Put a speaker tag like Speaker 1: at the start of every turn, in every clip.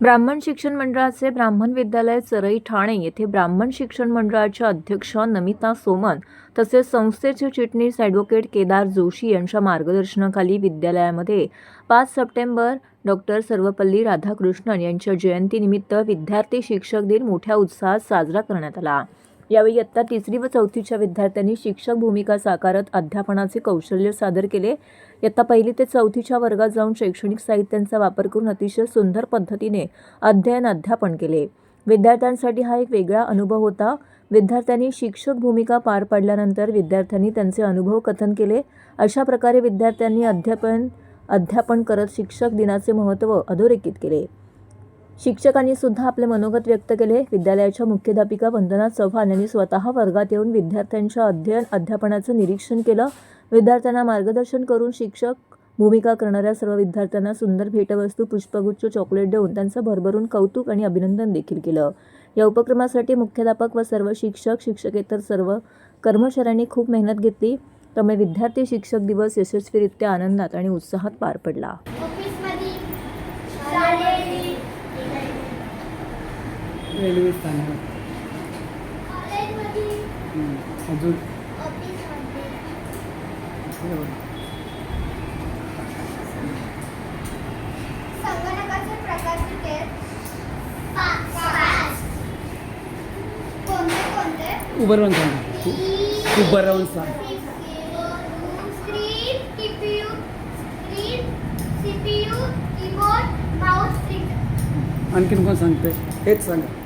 Speaker 1: ब्राह्मण शिक्षण मंडळाचे ब्राह्मण विद्यालय चरई ठाणे येथे ब्राह्मण शिक्षण मंडळाच्या अध्यक्ष नमिता सोमन तसेच संस्थेचे चिटणीस ॲडव्होकेट केदार जोशी यांच्या मार्गदर्शनाखाली विद्यालयामध्ये पाच सप्टेंबर डॉक्टर सर्वपल्ली राधाकृष्णन यांच्या जयंतीनिमित्त विद्यार्थी शिक्षक दिन मोठ्या उत्साहात साजरा करण्यात आला. यावेळी इयत्ता तिसरी व चौथीच्या विद्यार्थ्यांनी शिक्षक भूमिका साकारत अध्यापनाचे कौशल्य सादर केले. इयत्ता पहिली ते चौथीच्या वर्गात जाऊन शैक्षणिक साहित्यांचा वापर करून अतिशय सुंदर पद्धतीने अध्ययन अध्यापन केले. विद्यार्थ्यांसाठी हा एक वेगळा अनुभव होता. विद्यार्थ्यांनी शिक्षक भूमिका पार पाडल्यानंतर विद्यार्थ्यांनी त्यांचे अनुभव कथन केले. अशा प्रकारे विद्यार्थ्यांनी अध्यापन अध्यापन करत शिक्षक दिनाचे महत्त्व अधोरेखित केले. शिक्षकांनी सुद्धा आपले मनोगत व्यक्त केले. विद्यालयाच्या मुख्याध्यापिका वंदना चव्हाण यांनी स्वतः वर्गात येऊन विद्यार्थ्यांच्या अध्ययन अध्यापनाचं निरीक्षण केलं. विद्यार्थ्यांना मार्गदर्शन करून शिक्षक भूमिका करणाऱ्या सर्व विद्यार्थ्यांना सुंदर भेटवस्तू पुष्पगुच्छ चॉकलेट देऊन त्यांचं भरभरून कौतुक आणि अभिनंदन देखील केलं. या उपक्रमासाठी मुख्याध्यापक व सर्व शिक्षक शिक्षकेतर सर्व कर्मचाऱ्यांनी खूप मेहनत घेतली. त्यामुळे विद्यार्थी शिक्षक दिवस यशस्वीरित्या आनंदात आणि उत्साहात पार पडला
Speaker 2: ऑफिसमध्ये शाळेत
Speaker 3: रेल्वे स्थानक
Speaker 2: कॉलेजमध्ये
Speaker 3: हं. अजून
Speaker 2: ऑफिसमध्ये
Speaker 3: बरोबर.
Speaker 2: संगणकाचे प्रकार किती आहेत? पाच पाच कोणते कोणते?
Speaker 3: उभं राहून सांगा. उ- उभं राहून सांग. आणखीन कोण सांगते हेच सांगा.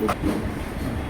Speaker 2: そうで
Speaker 3: す
Speaker 2: ね。